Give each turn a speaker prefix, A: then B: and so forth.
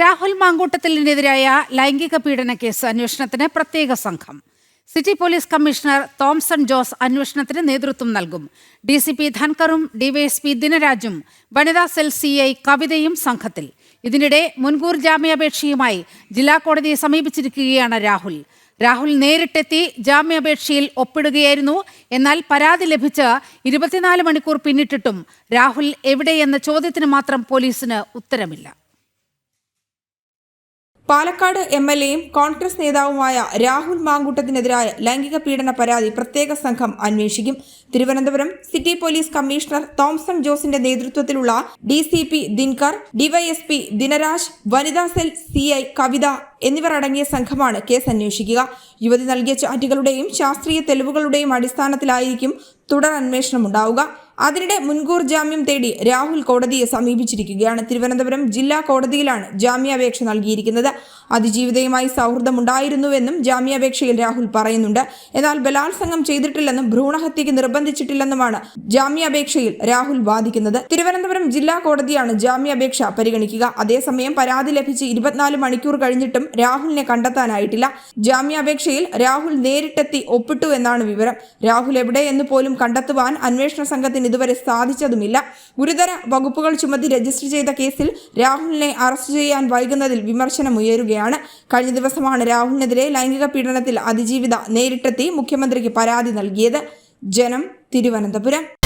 A: രാഹുൽ മാങ്കൂട്ടത്തിലിനെതിരായ ലൈംഗിക പീഡന കേസ് അന്വേഷണത്തിന് പ്രത്യേക സംഘം. City police commissioner Thomson Jose അന്വേഷണത്തിന് നേതൃത്വം നൽകും. ഡി സി പി ധൻകറും ഡിവൈഎസ്പി ദിനരാജും വനിതാ സെൽ സി ഐ കവിതയും സംഘത്തിൽ. ഇതിനിടെ മുൻകൂർ ജാമ്യാപേക്ഷയുമായി ജില്ലാ കോടതിയെ സമീപിച്ചിരിക്കുകയാണ് രാഹുൽ. രാഹുൽ നേരിട്ടെത്തി ജാമ്യാപേക്ഷയിൽ ഒപ്പിടുകയായിരുന്നു. എന്നാൽ പരാതി ലഭിച്ച് ഇരുപത്തിനാല് മണിക്കൂർ പിന്നിട്ടിട്ടും രാഹുൽ എവിടെയെന്ന ചോദ്യത്തിന് മാത്രം പോലീസിന് ഉത്തരമില്ല.
B: പാലക്കാട് എം എൽ എയും കോൺഗ്രസ് നേതാവുമായ രാഹുൽ മാങ്കൂട്ടത്തിനെതിരായ ലൈംഗിക പീഡന പരാതി പ്രത്യേക സംഘം അന്വേഷിക്കും. Thiruvananthapuram city police commissioner Thomson ജോസിന്റെ നേതൃത്വത്തിലുള്ള D C P Dinkar DYSP Dinaraj വനിതാ സെൽ സി ഐ കവിത എന്നിവർ അടങ്ങിയ സംഘമാണ് കേസ് അന്വേഷിക്കുക. യുവതി നൽകിയ ചാറ്റുകളുടെയും ശാസ്ത്രീയ തെളിവുകളുടെയും അടിസ്ഥാനത്തിലായിരിക്കും തുടർ അന്വേഷണം ഉണ്ടാവുക അതിനിടെ മുൻകൂർ ജാമ്യം തേടി രാഹുൽ കോടതിയെ സമീപിച്ചിരിക്കുകയാണ്. തിരുവനന്തപുരം ജില്ലാ കോടതിയിലാണ് ജാമ്യാപേക്ഷ നൽകിയിരിക്കുന്നത്. അതിജീവിതയുമായി സൗഹൃദമുണ്ടായിരുന്നുവെന്നും ജാമ്യാപേക്ഷയിൽ രാഹുൽ പറയുന്നുണ്ട്. എന്നാൽ ബലാത്സംഗം ചെയ്തിട്ടില്ലെന്നും ഭ്രൂണഹത്യയ്ക്ക് നിർബന്ധിച്ചിട്ടില്ലെന്നുമാണ് ജാമ്യാപേക്ഷയിൽ രാഹുൽ വാദിക്കുന്നത്. തിരുവനന്തപുരം ജില്ലാ കോടതിയാണ് ജാമ്യാപേക്ഷ പരിഗണിക്കുക. അതേസമയം പരാതി ലഭിച്ച് ഇരുപത്തിനാല് മണിക്കൂർ കഴിഞ്ഞിട്ടും രാഹുലിനെ കണ്ടെത്താനായിട്ടില്ല. ജാമ്യാപേക്ഷയിൽ രാഹുൽ നേരിട്ടെത്തി ഒപ്പിട്ടു എന്നാണ് വിവരം. രാഹുൽ എവിടെ എന്ന് പോലും കണ്ടെത്തുവാൻ അന്വേഷണ സംഘത്തിന് ഇതുവരെ സാധിച്ചതുമില്ല. ഗുരുതര വകുപ്പുകൾ ചുമത്തി രജിസ്റ്റർ ചെയ്ത കേസിൽ രാഹുലിനെ അറസ്റ്റ് ചെയ്യാൻ വൈകുന്നതിൽ വിമർശനമുയരുകയാണ്. കഴിഞ്ഞ ദിവസമാണ് രാഹുലിനെതിരെ ലൈംഗിക പീഡനത്തിൽ അതിജീവിത നേരിട്ടെത്തി മുഖ്യമന്ത്രിക്ക് പരാതി നൽകിയത്. ജനം തിരുവനന്തപുരം.